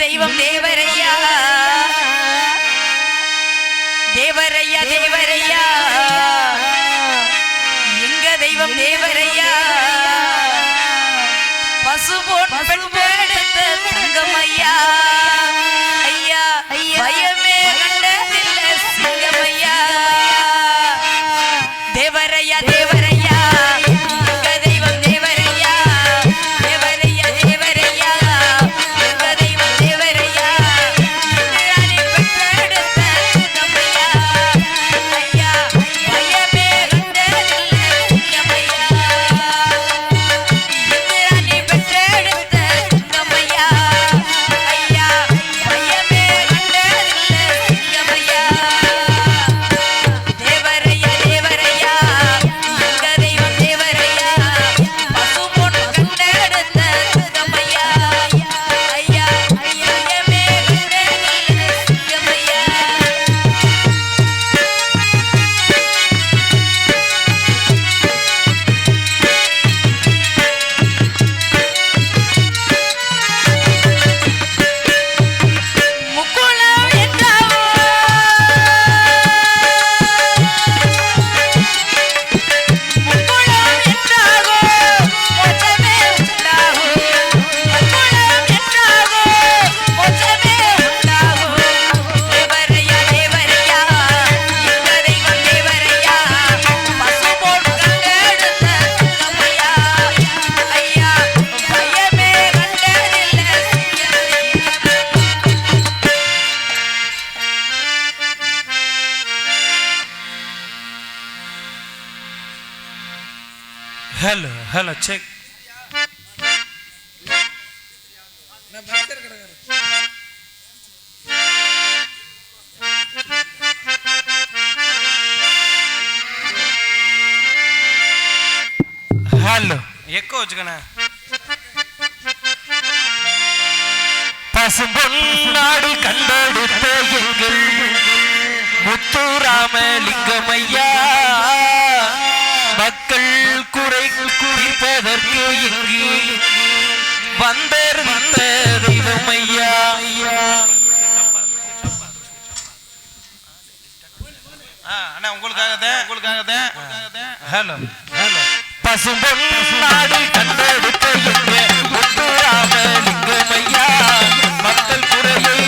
de Iván Beber. Hello hello check hello echo வச்சுக்கண்ணே. பசும்பொன்னாடு கண்டெடுத்த எங்கள் முத்துராமலிங்கமையா. மக்கள் குடிப்பதற்கு இங்கு வந்திருந்த தெய்வம் ஐயா அண்ணா உங்களுக்காக தான் உங்களுக்காக தான். Hello hello. பசும்பொன் நாடு கண்டெடுத்த எங்க முத்துராமலிங்கம் ஐயா மக்கள் குறையை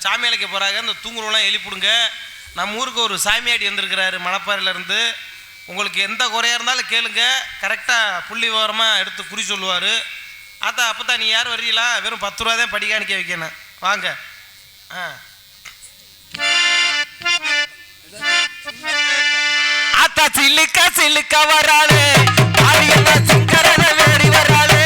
சாமி அழைக்க போகிறாங்க இந்த தூங்குறவெல்லாம் எழுப்பிடுங்க நம்ம ஊருக்கு ஒரு சாமியாடி வந்திருக்கிறாரு மணப்பாறையிலேருந்து. உங்களுக்கு எந்த குறையாக இருந்தாலும் கேளுங்க. கரெக்டாக புள்ளி விவரமாக எடுத்து குறி சொல்லுவார். அத்தா அப்போ தான் நீ யார் வர்றீங்களா? வெறும் பத்து ரூபா தான் படிக்காணிக்க வைக்கணும் வாங்க. ஆ. ஆத்தா சில்லுக்கா சில்லுக்கா வராளே. ஆரியம்மா வேடி வராளே.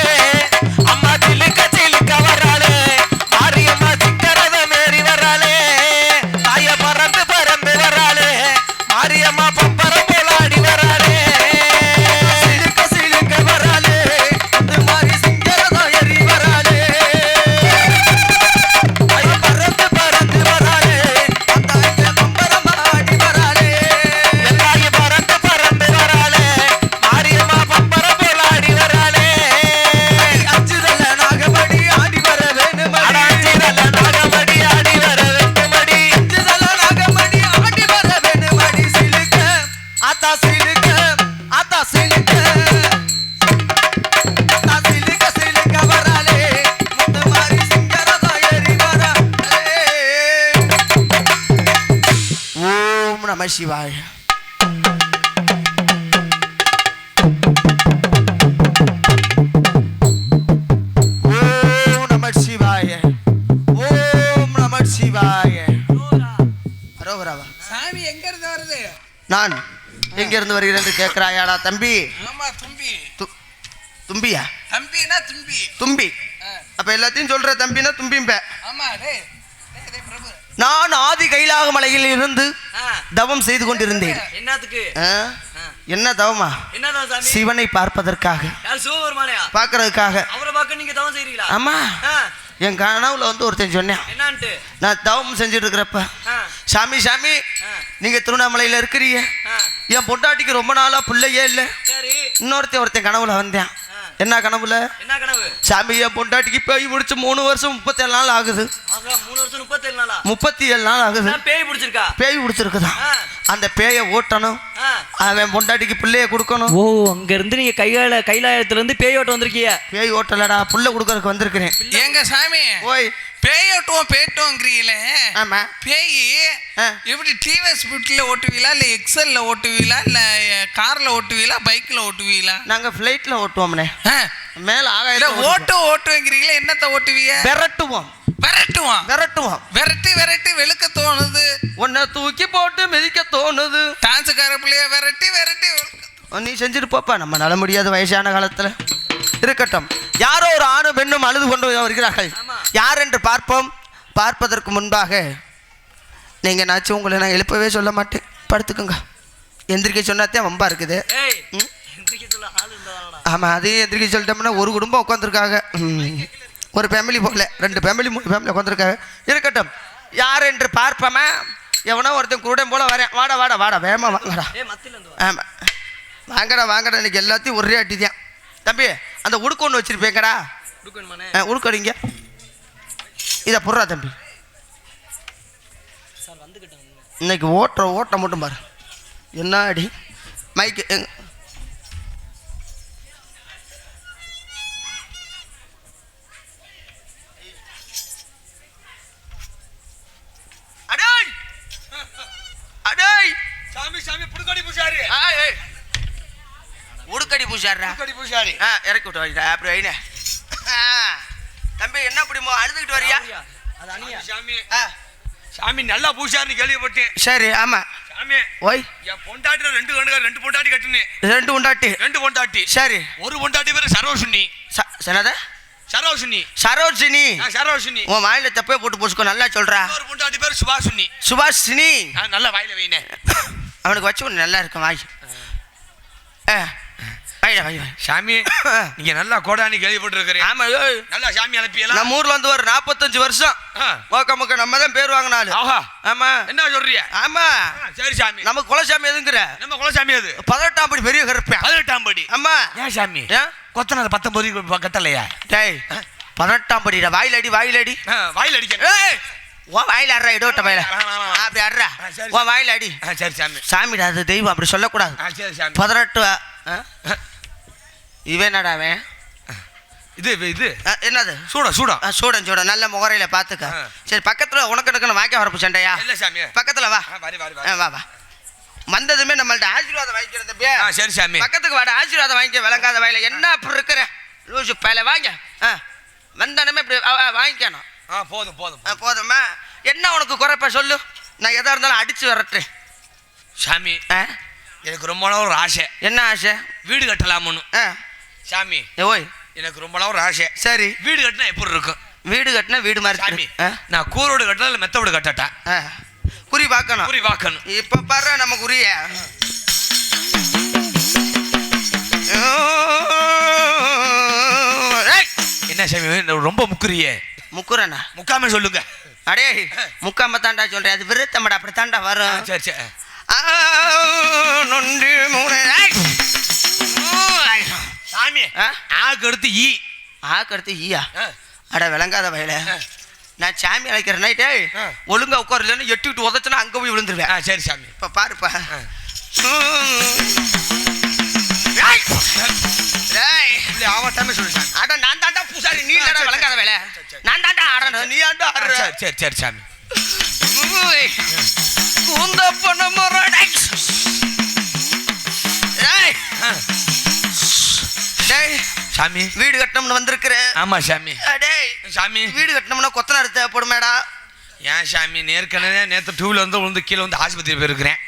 நம சிவாய. ஓம் நம சிவாய. ஓம் நம சிவாய. அரோகராவா சாமி எங்க இருந்து வருது? நான் எங்க இருந்து வருகிறேன் என்று கேட்கிறாயாடா தம்பி? ஆமா தும்பி. தும்பியா? தம்பினா தும்பி. தும்பி. அப்ப எல்லாத்தையும் சொல்ற தம்பினா தும்பிம்ப. ஆமா டேய் நான் ஆதி கைலாக மலையில் இருந்து தவம் செய்து கொண்டிருந்தேன். என்னத்துக்கு? என்ன தவமா? சாமி? சிவனை பார்ப்பதற்காக. பார்க்கறதுக்காக. அவரை பார்க்க நீங்க தவம் செய்றீங்களா? ஆமா. என் கனவுல வந்து ஒருத்தன் சொன்னேன். நான் தவம் செஞ்சுட்டு இருக்கிறப்ப சாமி சாமி நீங்க திருவண்ணாமலையில இருக்கிறீங்க. என் பொண்டாட்டிக்கு ரொம்ப நாளா பிள்ளையே இல்லை. சரி. இன்னொருத்தன் ஒருத்தன் கனவுல வந்தேன். என்ன கனவுல? என்ன கனவு? சாமி என் பொண்டாட்டிக்கு பேய் முடிச்சு மூணு வருஷம் முப்பத்தேழு நாள் ஆகுது. ஆகா மூணு வருஷம் முப்பத்தேழு நாளா? முப்பத்தி ஏழு நாள் ஆகுது. நான் பேய் பிடிச்சிருக்கா? பேய் பிடிச்சிருக்குதான் ஆ. அந்த பேயை ஓட்டணும். அவன் பொண்டாட்டிக்கு பிள்ளைய கொடுக்கணும். ஓ அங்க இருந்து நீங்க கையால கைலாயத்துல இருந்து பேய் ஓட்ட வந்திருக்கீங்க. பேய் ஓட்டலடா புள்ள கொடுக்கறதுக்கு வந்திருக்கிறேன். எங்க சாமி? ஓய் பேயோட்டுவோம் பேட்டோங்கிறீங்களே ஆமா. பேய். எப்படி டிவிஎஸ் ஸ்பிட்ல ஓட்டுவீங்களா இல்ல எக்ஸல்ல ஓட்டுவீங்களா இல்ல கார்ல ஓட்டுவீங்களா பைக்ல ஓட்டுவீங்களா? நாங்க ஃப்ளைட்ல ஓட்டுவோம்னே மேல ஆகாயம் ஓட்டு ஓட்டுவீங்களா என்னத்த ஓட்டுவீங்க? விரட்டுவோம். விரட்டுவான் விரட்டுவோம். விரட்டி விரட்டி வெளுக்க தோணுது. உன்னை தூக்கி போட்டு மிதிக்க தோணுது. டான்ஸுக்கார பிள்ளைய விரட்டி விரட்டி நீ செஞ்சுட்டு போப்பா. நம்ம நல முடியாத வயசான காலத்துல. இருக்கட்டும். யாரோ ஒரு ஆணும் பெண்ணும் அழுது கொண்டு வருகிறார்கள். யார் என்று பார்ப்போம்? பார்ப்பதற்கு முன்பாக நீங்க நாச்சும் உங்களை நான் எழுப்பவே சொல்ல மாட்டேன். படுத்துக்குங்க. எந்திரிக்க சொன்னாத்தே வம்பா இருக்குது. ஏய் ம். எந்திரிக்க சொல்ல ஆள் இருந்தாடா ஆமா அதையும் எந்திரிக்க சொல்லிட்டோம்னா ஒரு குடும்பம் உட்காந்துருக்காங்க ஒரு ஃபேமிலி போகல ரெண்டு ஃபேமிலி மூணு ஃபேமிலி உட்காந்துருக்காங்க இருக்கட்டும். யார் என்று பார்ப்போமா? எவனோ ஒருத்தன் கூட போல வரேன். வாடா வாடா வாடா. வேகமா வாங்கடா. ஆமாம் வாங்கடா வாங்கடா. இன்னைக்கு எல்லாத்தையும் ஒரே அடி தான் தம்பி அந்த உடுக்கு ஒன்று வச்சிருப்பேங்கடா. கொடுக்க வேணுமாண்ணே? உடுக்கு அடிங்க. இதை புடுறா தம்பி. இன்னைக்கு ஓட்டுற ஓட்ட மட்டும் பாரு. என்ன அடி மைக்கு புடுக்கடி பூசாரி. உடுக்கடி பூசாரி. ஆ இறக்கி விட்டு வைடா அப்படி வைனே. தம்பி என்ன பிடிமோ அழுதுகிட்டு வரியா? அது அணியா. சாமி. ஆ, சாமி நல்லா பூசாரின்னு கேள்விப்பட்டேன். சரி ஆமா. சாமி ஓய். என் பொண்டாட்டி ரெண்டு கண்டு ரெண்டு பொண்டாட்டி கட்டுனேன் ரெண்டு உண்டாட்டி. ரெண்டு பொண்டாட்டி. சரி. ஒரு பொண்டாட்டி பேரு சரோஷினி ச- என்னது? சரோஷினி சரோஜினி. ஆ, சரோஷினி உன் வாயில தப்பே போட்டு போச்சுக்கோ நல்லா சொல்றா. இன்னொரு பொண்டாட்டி பேரு சுபாஷினி. சுபாஷினி. நல்லா வாயில வைனே அவனுக்கு வச்சு ஒன்று நல்லா இருக்கும் வாய். ஆ. சாமி நீங்க நல்லா கோடானி கேள்விப்பட்டிருக்கிறேன் ஆமா. நல்லா சாமி அனுப்பியலாம் நம்ம ஊர்ல வந்து ஒரு நாற்பத்தஞ்சு வருஷம். மோக்க மோக்க நம்ம தான் பேர் வாங்கினாலு ஆமா. என்ன சொல்றிய ஆமா. சரி சாமி. நம்ம குலசாமி எதுங்கிற? நம்ம குலசாமி அது பதினெட்டாம் படி பெரிய கருப்பேன். பதினெட்டாம் படி. ஆமா. ஏன் சாமி? கொத்தனார் பத்தொன்பது கட்டலையா? டேய் பதினெட்டாம் படிடா. வாயில் அடி வாயில் அடி. வாயில் அடிக்க. ஏய் உன் வாயில் அட்றா இடோட்ட வாயில. அப்படி அட்றா. உன் வாயில் அடி. சரி சாமி. சாமிடா அது தெய்வம் அப்படி சொல்லக்கூடாது. ஆ, சரி சாமி. பதினெட்டு? இவன் அவன் இது இது என்னது? சூடா சூடா. சூடன் சூடன் நல்ல முகரையில பாத்துக்க. ஆ. சரி பக்கத்துல உனக்கு எடுக்கணும் வாய்க்க வரப்பு சண்டையா? இல்ல சாமி. பக்கத்துல வா. வா வா. வந்ததுமே நம்மள்ட்ட ஆசீர்வாதம் வாங்கிக்கிறது சரி சாமி. பக்கத்துக்கு வாட ஆசீர்வாதம் வாங்கிக்க விளங்காத வாயில. என்ன அப்படி இருக்கிற? லூசு பையில வாங்க. ஆ வந்தானுமே இப்படி வாங்கிக்கணும். ஆ போதும் போதும். போதுமா? என்ன உனக்கு குறைப்ப சொல்லு. நான் எதா இருந்தாலும் அடிச்சு வரட்டேன் சாமி எனக்கு ரொம்ப ஒரு ஆசை. என்ன ஆசை? வீடு கட்டலாம்னு ஆ. சாமி ஓய் எனக்கு ரொம்ப நாள் ஒரு ஆசை. சரி. வீடு கட்டினா எப்படி இருக்கும்? வீடு கட்டினா வீடு மாதிரி சாமி நான் கூரோடு கட்டினா இல்லை மெத்த வீடு கட்டட்டா? குறி பார்க்கணும். குறி வாக்கணும் இப்ப பாரு நம்ம குறிய என்ன சாமி ரொம்ப முக்குறியே. முக்குறண்ணா முக்காம சொல்லுங்க. அடே முக்காம தாண்டா சொல்றேன் அது விருத்தமடா அப்படி தாண்டா வரும். சரி சரி. ஆ, நொண்டி மூணு. சாமி ஆ? ஆக்கு அடுத்து ஈ. ஆக்கு அடுத்து ஈயா அட விளங்காத வயல. நான் சாமி அழைக்கிறேன் நைட்டே. ஒழுங்கா உட்காரலன்னு எட்டுக்கிட்டு உதச்சுனா அங்க போய் விழுந்துருவேன். ஆ சரி சாமி. இப்ப பாருப்பா. ஆவட்டாமே சொல்லு சாமி. அட நான் தாண்டா பூசாரி நீ சரி, விளங்காத வேலை. நான் தாண்டா ஆடுறேன். நீ ஆண்டா ஆடுற? சரி சரி சாமி. சாமி. வீடு கட்டணும்னு வந்திருக்கிறேன் ஆமா சாமி. டேய் சாமி. வீடு கட்டணும்னா கொத்தனார் தேவைப்படுமேடா. ஏன் சாமி நேர்கனவே நேற்று டூவில் வந்து விழுந்து கீழே வந்து ஆஸ்பத்திரி போயிருக்கிறேன்.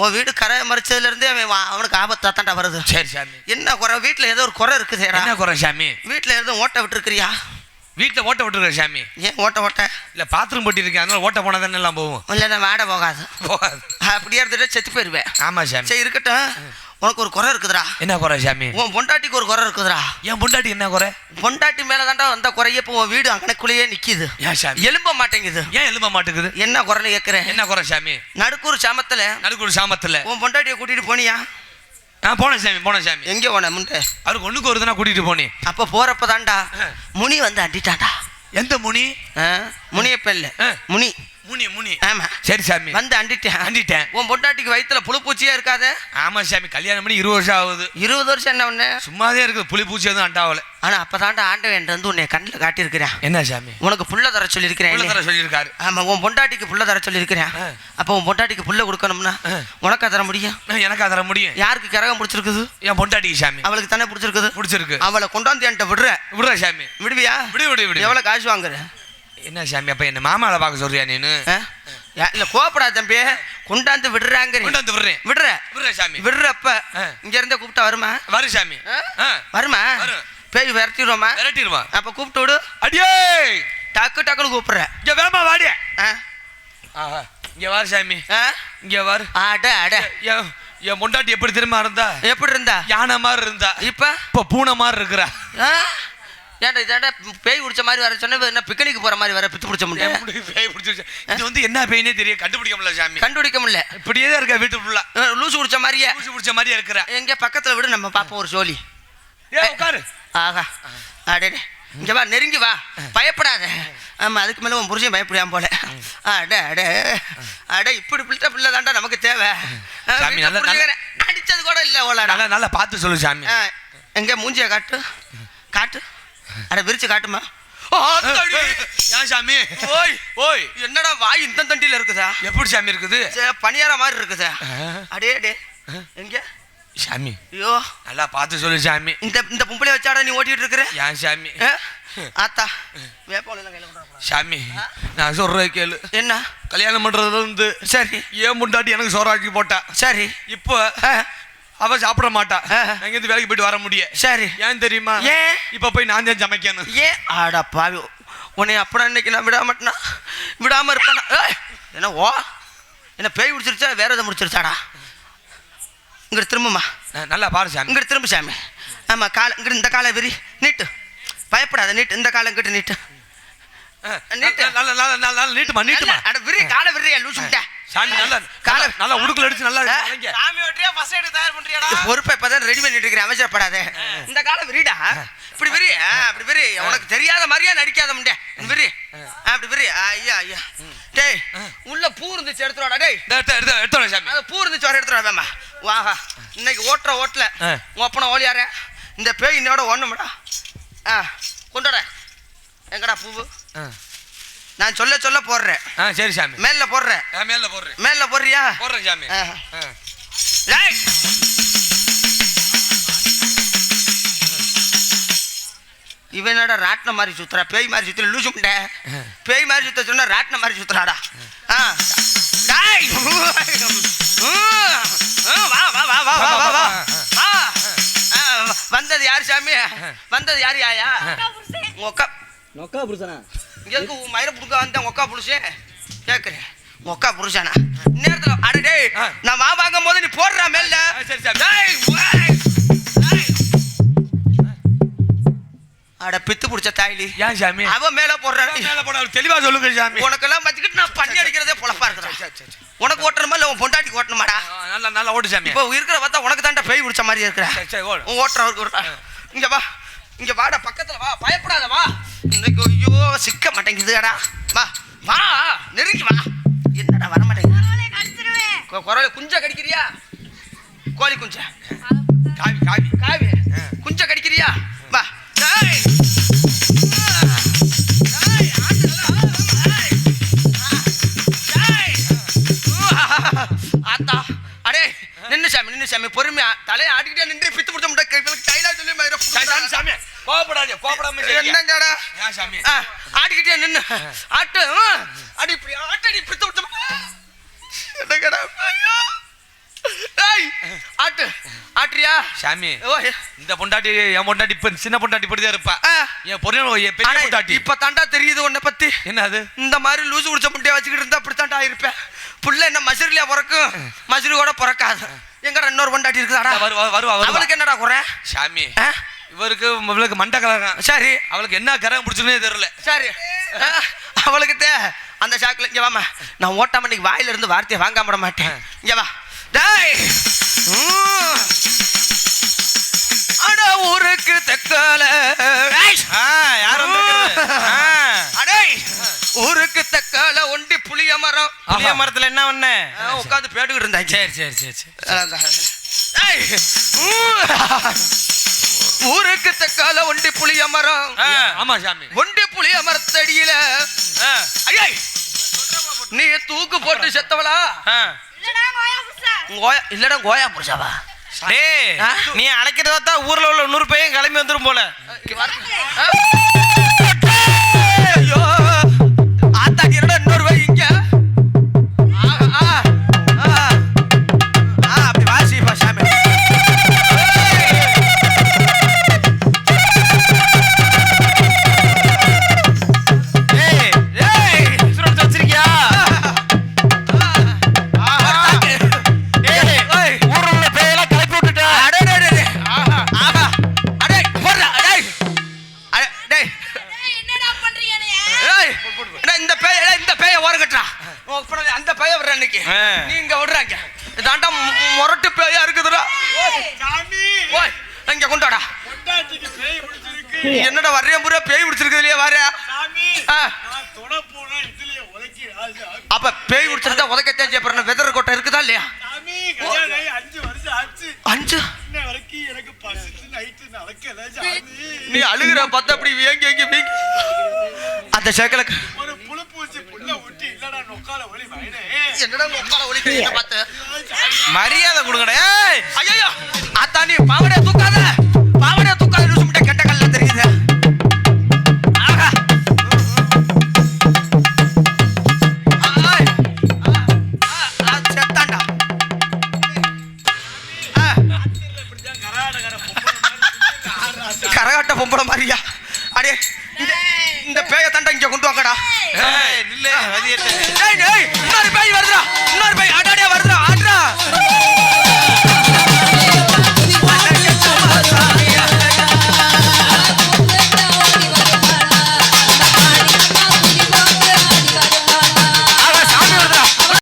உன் வீடு கரை மறைச்சதுல இருந்தே அவன் அவனுக்கு ஆபத்தா தாண்டா வருது. சரி சாமி. என்ன குறை? வீட்டுல ஏதோ ஒரு குறை இருக்குதேடா என்ன குறை சாமி? வீட்டுல ஏதோ ஓட்ட விட்டுருக்கிறியா? வீட்டில் ஓட்ட விட்டுருக்க சாமி. ஏன் ஓட்ட ஓட்ட? இல்லை பாத்ரூம் போட்டி இருக்கேன் அதனால ஓட்ட போனால் தானே எல்லாம் போகும். இல்லைன்னா வாட போகாது. போகாது. அப்படியே இருந்துட்டு செத்து போயிருவேன். ஆமா சாமி. சரி இருக்கட்டும். உனக்கு ஒரு குறை இருக்குதுடா. என்ன குறை சாமி? உன் பொண்டாட்டிக்கு ஒரு குறை இருக்குதுடா. என் பொண்டாட்டி என்ன குறை? பொண்டாட்டி மேல தாண்டா வந்த குறைய இப்போ உன் வீடு அங்கனக்குள்ளேயே நிக்குது. ஏன் சாமி? எலும்ப மாட்டேங்குது. ஏன் எழும்ப மாட்டேங்குது என்ன குறைன்னு கேட்கிறேன் என்ன குறை சாமி? நடுக்கூர் சாமத்துல நடுக்கூர் சாமத்தில். உன் பொண்டாட்டியை கூட்டிட்டு போனியா? நான் போனேன் சாமி போனேன் சாமி. எங்க போன முண்டை? அவருக்கு ஒண்ணுக்கு ஒரு தானே கூட்டிட்டு போனேன் அப்ப போறப்ப தாண்டா. முனி வந்து அண்டிட்டான்டா. எந்த முனி? முனியப்ப இல்ல. முனி. முனி முனி. ஆமா. சரி சாமி. வந்து அண்டிட்டேன். அண்டிட்டேன். உன் பொண்டாட்டிக்கு வயித்துல புழு பூச்சியா இருக்காத? ஆமா சாமி. கல்யாணம் பண்ணி இருபது வருஷம் ஆகுது. இருபது வருஷம் என்ன ஒண்ணு? சும்மாதே இருக்குது. புளி பூச்சி எதுவும் அண்டாவல. ஆனா அப்பதாண்டா ஆண்டவன் வந்து உன்னை கண்ணில் காட்டியிருக்கிறேன். என்ன சாமி? உனக்கு புள்ள தர சொல்லியிருக்கிறேன். உள்ள தர சொல்லியிருக்காரு. ஆமா உன் பொண்டாட்டிக்கு புள்ள தர சொல்லியிருக்கிறேன். அப்போ உன் பொண்டாட்டிக்கு புள்ள கொடுக்கணும்னா. உனக்கா தர முடியும்? எனக்கு தர முடியும். யாருக்கு கரகம் பிடிச்சிருக்குது? என் பொண்டாட்டிக்கு சாமி. அவளுக்கு தானே பிடிச்சிருக்குது? பிடிச்சிருக்கு. அவளை கொண்டாந்து என்கிட்ட விடுற. விடுற சாமி. விடுவியா? விடு விடு விடு. எவ்வளவு காசு வாங்குற? என்ன சாமி அப்ப என்ன மாமாவை பார்க்க சொல்றியா நீனு? இல்ல கோப்படா தம்பி. கொண்டாந்து விடுறாங்க கொண்டு வந்து விடுறேன். விடுற. விடுற சாமி. விடுறப்ப. இங்க இருந்தே கூப்பிட்டா வருமா? வரு சாமி. வருமா? வரும். பேய் விரட்டிடுவோமா விரட்டிடுவா அப்ப கூப்பிட்டு விடு. அடியே! டக்கு டக்குன்னு கூப்பிடுற. இங்க வேமா? ஆஹா. இங்க வாரு சாமி? இங்க வாரு. அட அட. என் பொண்டாட்டி எப்படி திரும்ப இருந்தா? எப்படி இருந்தா? யானை மாதிரி இருந்தா. இப்ப? இப்ப பூனை மாதிரி இருக்கிறா? ஏன்டா இதாண்டா பேய் பிடிச்ச மாதிரி வர சொன்ன என்ன பிக்னிக் போற மாதிரி வர பித்து பிடிச்ச முடியும் பேய் பிடிச்சிருச்சு? இது வந்து என்ன பேய்னே தெரியும் கண்டுபிடிக்க முடியல சாமி. கண்டுபிடிக்க முடியல. இப்படியே தான் இருக்கா வீட்டு ஃபுல்லா லூசு பிடிச்ச மாதிரியே. பூச்சி பிடிச்ச மாதிரியே இருக்கிறா. எங்க பக்கத்துல விடு நம்ம பாப்போம் ஒரு சோழி ஏ உட்காரு. ஆகா அடே இங்க வா நெருங்கி வா. பயப்படாத. ஆமா அதுக்கு மேல உன் புருஷன் பயப்படாம போல. அட அட அட இப்படி பிள்ளை பிள்ளை தாண்டா நமக்கு தேவை. சாமி, நல்ல- அடிச்சது கூட இல்ல ஓலாடா. நல்லா நல்லா பார்த்து சொல்லு சாமி. எங்க மூஞ்சிய காட்டு. காட்டு. அட விரிச்சு காட்டுமா. ஏன் சாமி? ஓய் ஓய் என்னடா வாய் இந்த தண்டியில இருக்குதா? எப்படி சாமி இருக்குது? பணியார மாதிரி இருக்குதா? அடே அடே எங்க? சாமி. ஐயோ. நல்லா பார்த்து சொல்லு சாமி. இந்த இந்த பொம்பளை வச்சாடா நீ ஓட்டிட்டு இருக்கிற? ஏன் சாமி? ஆத்தா. சாமி நான் சொல்றது கேளு. என்ன? கல்யாணம் பண்றதுல இருந்து சரி. ஏன் முண்டாட்டி எனக்கு சோறாக்கி போட்டா. சரி. இப்போ அவ சாப்பிட மாட்டா. நான் இருந்து வேலைக்கு போயிட்டு வர முடிய. சரி. ஏன் தெரியுமா? ஏன்? இப்ப போய் நான் தான் சமைக்கணும். ஏன்? ஆடா பாவி. உன்னை அப்படா இன்னைக்கு நான் விடாம மாட்டேனா விடாம இருப்பேனா? என்ன ஓ? என்ன பேய் முடிச்சிருச்சா வேற எதை முடிச்சிருச்சாடா இங்கிட்டு திரும்புமா நல்லா பாரு சாமி. இங்கிட்டு திரும்ப சாமி. ஆமா கால இங்கிட்டு இந்த காலை விரி. நீட்டு. பயப்படாத நீட்டு. இந்த காலை இங்கிட்டு நீட்டு. நீட்டு. நீட்டுமா நீட்டுமா அட விரி காலை விரி லூசு விட்ட சாமி நல்லா காலை கால நல்லா உடுக்கல அடிச்சு நல்லா. சாமி வெட்டியா ஃபர்ஸ்ட் எய்ட் தயார் பண்றியாடா. பொறுப்பை இப்பதான் ரெடி பண்ணிட்டு இருக்கிறேன் அவசரப்படாத. இந்த காலம் விரிடா இப்படி விரி அப்படி விரி உனக்கு தெரியாத மாதிரியா நடிக்காத முண்டே. விரி அப்படி விரி ஐயா ஐயா. டேய் உள்ள பூ இருந்துச்சு எடுத்துருவாடா டேய். எடுத்து எடுத்து எடுத்து வரேன் சாமி. அது பூ இருந்துச்சு வர எடுத்துருவா வேமா. வாஹா இன்னைக்கு ஓட்டுற ஓட்டல ஒப்பனை ஓலியாரே. இந்த பேய் இன்னோட ஒண்ணுமடா. ஆ கொண்டாட எங்கடா பூவு? ஆ. நான் சொல்ல சொல்ல போடுறேன். ஆ சரி சாமி. மேல போடுறேன். ஆ, மேல போடுறேன். மேல போடுறியா? போடுறேன் சாமி. ஆ. ஆ. டேய். இவன் என்னடா ராட்டின மாதிரி சுத்துறா? பேய் மாதிரி சுத்துற? லூசு முண்டை. பேய் மாதிரி சுத்த சொன்னா ராட்டின மாதிரி சுத்துறாடா? ஆ. டேய். வா வா வா வா வா வா வா. ஆ. ஆ, வந்தது யார் சாமி? வந்தது யார் யாயா? உங்க அக்கா. நொக்கா புருஷனா? எங்க உன் மயிரை புடுக்க வந்தேன்? அக்கா புருஷன் கேட்குறேன் அக்கா புருஷனா நேரத்தில் அட டேய் ஆ. நான் மா வாங்கும் போது நீ போடுறா மேல சரி. அட பித்து புடிச்ச தாய்லி. ஏன் சாமி? அவன் மேல போடுறான் மேல போட தெளிவா சொல்லுங்க சாமி. உனக்கெல்லாம் வச்சுக்கிட்டு நான் பண்ணி அடிக்கிறதே பொழப்பா இருக்கிறேன். உனக்கு ஓட்டணுமா இல்ல உன் பொண்டாட்டிக்கு ஓட்டணுமாடா? நல்லா நல்லா ஓடு சாமி. இப்போ இருக்கிற பார்த்தா உனக்கு தாண்டா பேய் பிடிச்ச மாதிரி இருக்கிற. சரி சரி ஓடு. உன் ஓட்டுறவருக்கு விடுறா இங்க வா. இங்க வாடா பக்கத்துல வா பயப்படாத வா இன்னைக்கு ஐயோ சிக்க மாட்டேங்குதுடா வா வா நெருங்கி வா என்னடா வர மாட்டேங்குது குரல குஞ்ச கடிக்கிறியா கோழி குஞ்ச காவி காவி காவி குஞ்ச கடிக்கிறியா வா டேய். ஆத்தா அடே நின்னு சாமி நின்னு சாமி பொறுமையா தலையை ஆட்டிக்கிட்டே என்னங்கடா? ஏன் சாமி. ஆ, ஆட்டிக்கிட்டே நின்னு. ஆட்டு அடி இப்படி ஆட்டடி பித்து பிடிச்ச என்னங்கடா ஆட்டு ஆட்டுறியா? சாமி இந்த பொண்டாட்டி என் பொண்டாட்டி இப்ப சின்ன பொண்டாட்டி இப்படிதான் இருப்பா. என் பொண்ணு என் பெரிய பொண்டாட்டி. இப்ப தாண்டா தெரியுது உன்னை பத்தி. என்ன அது? இந்த மாதிரி லூசு குடிச்ச முட்டையை வச்சுக்கிட்டு இருந்தா அப்படித்தாண்டா இருப்பேன் புள்ள என்ன மசுரிலியா பிறக்கும்? மசுரியோட பிறக்காது. எங்கடா இன்னொரு பொண்டாட்டி இருக்குதாடா? வருவா வருவா அவளுக்கு என்னடா குறை? சாமி? இவருக்கு இவளுக்கு மண்டை கலகம் சரி அவளுக்கு என்ன கரகம் பிடிச்சுன்னே தெரியல. சரி. அவளுக்கு தே அந்த சாக்குல இங்க வாமா நான் ஓட்டாம இன்னைக்கு வாயில இருந்து வார்த்தையை வாங்காம விட மாட்டேன். இங்க வா. டேய். அட ஊருக்கு தெக்கால. ஏய். ஆ யார் வந்திருக்கிறது? ஆ, அடே ஊருக்கு தக்கால ஒண்டி புளிய மரம். புளிய மரத்துல என்ன பண்ண உட்காந்து பேட்டுக்கிட்டு இருந்தாங்க. சரி சரி சரி சரி. ஊருக்கு தக்கால ஒண்டி புளிய மரம் ஆ. ஆமா சாமி. ஒண்டி புளிய மரத்தடியில ஆ, ஐயை! நீ தூக்கு போட்டு செத்தவளா? ஆ. கோயா இல்லடா கோயா புருஷாவா? டேய் ஆ? நீ அழைக்கிறத பார்த்தா ஊர்ல உள்ள நூறு பையன் கிளம்பி வந்துரும் போல. அந்த பேய விடுற இன்னைக்கு. ஆ. நீ இங்க விடுறாங்க இதாண்டா முரட்டு பேயா இருக்குதுடா. ஓய் இங்க கொண்டாடா. என்னடா வர்றிய முறை பேய் பிடிச்சிருக்கு இல்லையா வர? அப்ப பேய் பிடிச்சிருந்தா உதக்கத்தான் செய்யப்படுற வெதர் கொட்டை இருக்குதா இல்லையா? அஞ்சு நீ அழுகுற பார்த்தா அப்படி வேங்கி வேங்கி வீங்கி. அந்த சேக்கலுக்கு என்னடா உட்கார ஒலிக்கிறீங்க பார்த்து? மரியாதை கொடுங்கடா ஐயோ அத்தா நீ பாவடைய தூக்காத!